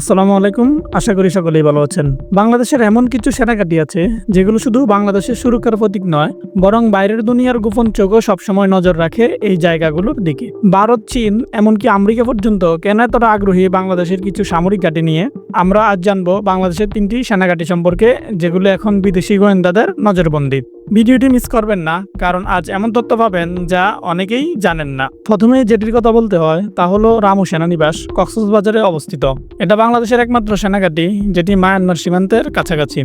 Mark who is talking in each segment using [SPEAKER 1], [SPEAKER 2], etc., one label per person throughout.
[SPEAKER 1] আসসালামু আলাইকুম। আশা করি সকলেই ভালো আছেন। বাংলাদেশের এমন কিছু সেনাঘাঁটি আছে, যেগুলো শুধু বাংলাদেশের সুরক্ষার প্রতীক নয়, বরং বাইরের দুনিয়ার গোপন চোখও সবসময় নজর রাখে এই জায়গাগুলোর দিকে। ভারত, চীন, এমনকি আমেরিকা পর্যন্ত কেন এতটা আগ্রহী বাংলাদেশের কিছু সামরিক ঘাঁটি নিয়ে? আমরা আজ জানব বাংলাদেশের তিনটি সেনাঘাঁটি সম্পর্কে, যেগুলো এখন বিদেশি গোয়েন্দাদের নজরবন্দি। ভিডিওটি মিস করবেন না, কারণ আজ এমন তথ্য পাবেন যা অনেকেই জানেন না। প্রথমে যেটির কথা বলতে হয় তা হলো রামু সেনানিবাস, কক্সবাজারে অবস্থিত। এটা বাংলাদেশের একমাত্র সেনাঘাটি, যেটি মায়ানমার সীমান্তের কাছাকাছি।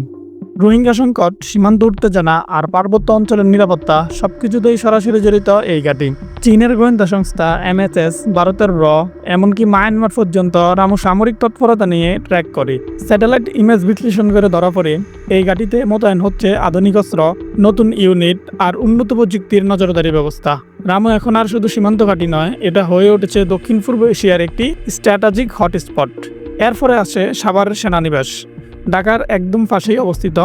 [SPEAKER 1] রোহিঙ্গা সংকট, সীমান্ত উত্তেজনা আর পার্বত্য অঞ্চলের নিরাপত্তা সবকিছুতেই সরাসরি জড়িত এই ঘাঁটি। চীনের গোয়েন্দা সংস্থা এমএসএস ভারতের র, এমনকি মায়ানমার পর্যন্ত রামু সামরিক তৎপরতা নিয়ে ট্র্যাক করে। স্যাটেলাইট ইমেজ বিশ্লেষণ করে ধরা পড়ে, এই ঘাঁটিতে মোতায়েন হচ্ছে আধুনিক অস্ত্র, নতুন ইউনিট আর উন্নত প্রযুক্তির নজরদারি ব্যবস্থা। রামু এখন আর শুধু সীমান্ত ঘাঁটি নয়, এটা হয়ে উঠেছে দক্ষিণ পূর্ব এশিয়ার একটি স্ট্র্যাটেজিক হটস্পট। এরপরে আসে সাভারের সেনানিবাস, ঢাকার একদম পাশেই অবস্থিত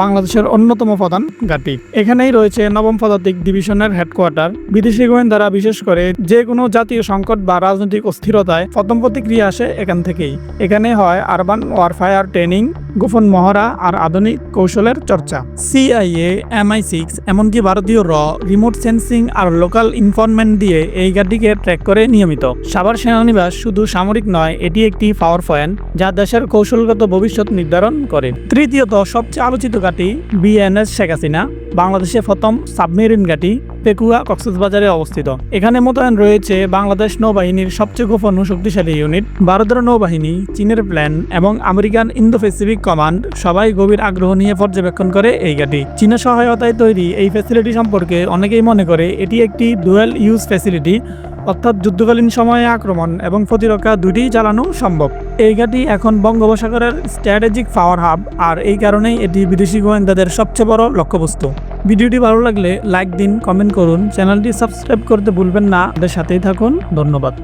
[SPEAKER 1] বাংলাদেশের অন্যতম প্রধান ঘাঁটি। এখানেই রয়েছে নবম পদাতিক ডিভিশনের হেডকোয়ার্টার। বিদেশি গোয়েন্দারা, বিশেষ করে যে কোনো জাতীয় সংকট বা রাজনৈতিক অস্থিরতায় প্রথম প্রতিক্রিয়া আসে এখান থেকেই। এখানে হয় আরবান ওয়ারফায়ার ট্রেনিং গোপন মহড়া আর আধুনিক কৌশলের চর্চা। সিআইএ এমআই সিক্স এমনকি ভারতীয় র রিমোট সেন্সিং আর লোকাল ইনফরমেন্ট দিয়ে এই গাড়িকে ট্র্যাক করে নিয়মিত। সাভার সেনানিবাস শুধু সামরিক নয়, এটি একটি পাওয়ার পয়েন্ট যা দেশের কৌশলগত ভবিষ্যৎ নির্ধারণ করে। তৃতীয়ত, সবচেয়ে আলোচিত ঘাঁটি বিএনএস শেখ হাসিনা, বাংলাদেশে প্রথম সাবমেরিন ঘাঁটি পেকুয়া কক্সবাজারে অবস্থিত। এখানে মোতায়েন রয়েছে বাংলাদেশ নৌবাহিনীর সবচেয়ে গোপন ও শক্তিশালী ইউনিট ভারতের নৌবাহিনী, চীনের প্ল্যান এবং আমেরিকান ইন্দো প্যাসিফিক কমান্ড। সবাই গভীর আগ্রহ নিয়ে পর্যবেক্ষণ করে এই ঘাঁটি। চীনের সহায়তায় তৈরি এই ফ্যাসিলিটি সম্পর্কে অনেকেই মনে করে এটি একটি ডুয়েল ইউজ ফ্যাসিলিটি অর্থাৎ যুদ্ধকালীন সময়ে আক্রমণ এবং প্রতিরক্ষা দুটিই চালানো সম্ভব। এই ঘাঁটি এখন বঙ্গোপসাগরের স্ট্র্যাটেজিক পাওয়ার হাব আর এই কারণেই এটি বিদেশি গোয়েন্দাদের সবচেয়ে বড় লক্ষ্যবস্তু। ভিডিওটি ভালো লাগলে লাইক দিন, কমেন্ট করুন। চ্যানেলটি সাবস্ক্রাইব করতে ভুলবেন না। আমাদের সাথেই থাকুন। ধন্যবাদ।